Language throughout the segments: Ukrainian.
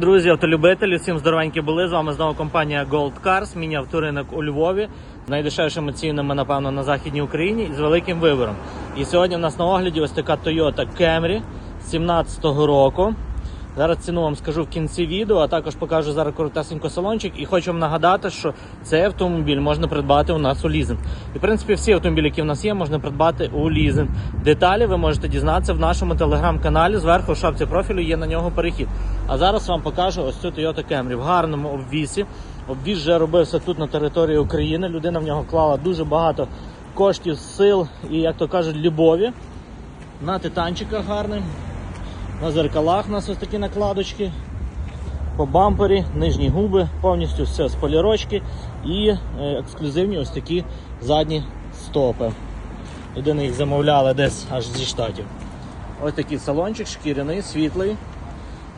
Друзі, автолюбителі, всім здоровенькі були. З вами знову компанія Gold Cars, міні-авторинок у Львові з найдешевшими цінами, напевно, на Західній Україні і з великим вибором. І сьогодні в нас на огляді ось така Toyota Camry 17-го року. Зараз ціну вам скажу в кінці відео, а також покажу зараз коротесенько салончик. І хочу вам нагадати, що цей автомобіль можна придбати у нас у лізинг. І в принципі всі автомобілі, які в нас є, можна придбати у лізинг. Деталі ви можете дізнатися в нашому телеграм-каналі. Зверху в шапці профілю є на нього перехід. А зараз вам покажу ось цю Toyota Camry в гарному обвісі. Обвіз вже робився тут на території України. Людина в нього вклала дуже багато коштів, сил і, як то кажуть, любові. На титанчиках гарним. На зеркалах у нас ось такі накладочки. По бампері, нижні губи, повністю все з полірочки і е, ексклюзивні ось такі задні стопи. Людина їх замовляла десь аж зі штатів. Ось такий салончик, шкіряний, світлий.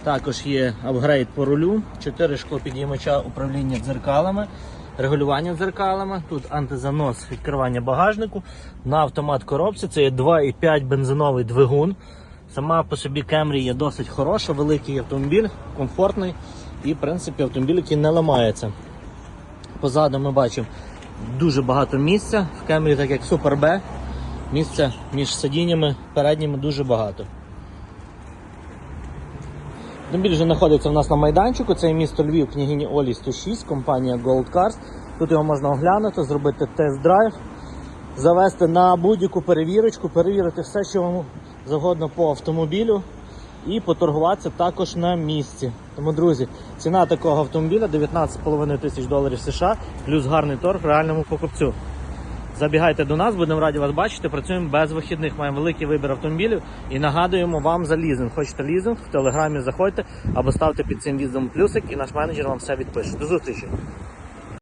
Також є апгрейд по рулю, 4 шклопідіймача управління дзеркалами, регулювання дзеркалами. Тут антизанос відкривання багажнику. На автомат коробці це є 2,5 бензиновий двигун. Сама по собі Camry є досить хороша, великий автомобіль, комфортний і, в принципі, автомобіль, який не ламається. Позаду ми бачимо дуже багато місця. В Camry, так як Super B, місця між сидіннями передніми дуже багато. Автомобіль вже знаходиться у нас на майданчику. Це місто Львів, княгині Олі 106, компанія Gold Cars. Тут його можна оглянути, зробити тест-драйв, завести на будь-яку перевірочку, перевірити все, що вам завгодно по автомобілю. І поторгуватися також на місці. Тому, друзі, ціна такого автомобіля 19,5 тисяч доларів США, плюс гарний торг реальному покупцю. Забігайте до нас, будемо раді вас бачити. Працюємо без вихідних. Маємо великий вибір автомобілів і нагадуємо вам за лізинг. Хочете лізинг, в телеграмі заходьте або ставте під цим відео плюсик, і наш менеджер вам все відпише. До зустрічі!